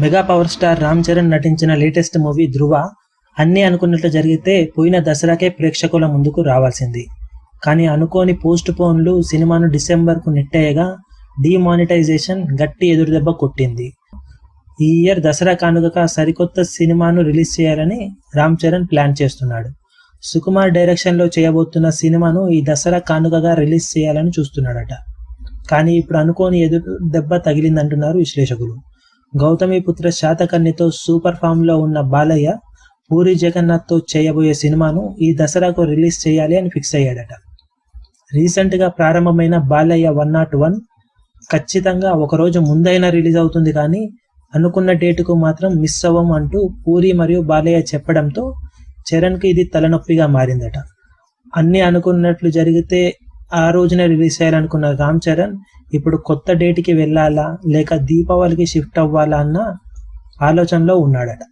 Mega power star Ram Charan నటించిన latest movie ధృవ అన్నీ అనుకున్నట్లు జరిగితే పోయిన దసరాకే ప్రేక్షకుల ముందుకు రావాల్సింది. కానీ అనుకోని పోస్ట్ పోన్లు సినిమాను డిసెంబర్కు నెట్టేయగా డీమానిటైజేషన్ గట్టి ఎదురుదెబ్బ కొట్టింది. ఈ ఇయర్ దసరా కానుకగా సరికొత్త సినిమాను రిలీజ్ చేయాలని రామ్ చరణ్ ప్లాన్ చేస్తున్నాడు. సుకుమార్ డైరెక్షన్లో చేయబోతున్న సినిమాను ఈ దసరా కానుకగా రిలీజ్ చేయాలని చూస్తున్నాడట. కానీ ఇప్పుడు అనుకోని ఎదురు దెబ్బ తగిలిందంటున్నారు విశ్లేషకులు. గౌతమిపుత్ర శాతకర్ణితో సూపర్ ఫామ్లో ఉన్న బాలయ్య పూరి జగన్నాథ్తో చేయబోయే సినిమాను ఈ దసరాకు రిలీజ్ చేయాలి అని ఫిక్స్ అయ్యాడట. రీసెంట్గా ప్రారంభమైన బాలయ్య వన్ నాట్ వన్ ఖచ్చితంగా ఒకరోజు ముందైనా రిలీజ్ అవుతుంది కానీ అనుకున్న డేటుకు మాత్రం మిస్ అవ్వం అంటూ పూరి మరియు బాలయ్య చెప్పడంతో చరణ్కి ఇది తలనొప్పిగా మారిందట. అన్నీ అనుకున్నట్లు జరిగితే ఆ రోజునే రిలీజ్ చేయాలనుకున్న రామ్ చరణ్ ఇప్పుడు కొత్త డేట్కి వెళ్ళాలా లేక దీపావళికి షిఫ్ట్ అవ్వాలా అన్న ఆలోచనలో ఉన్నాడట.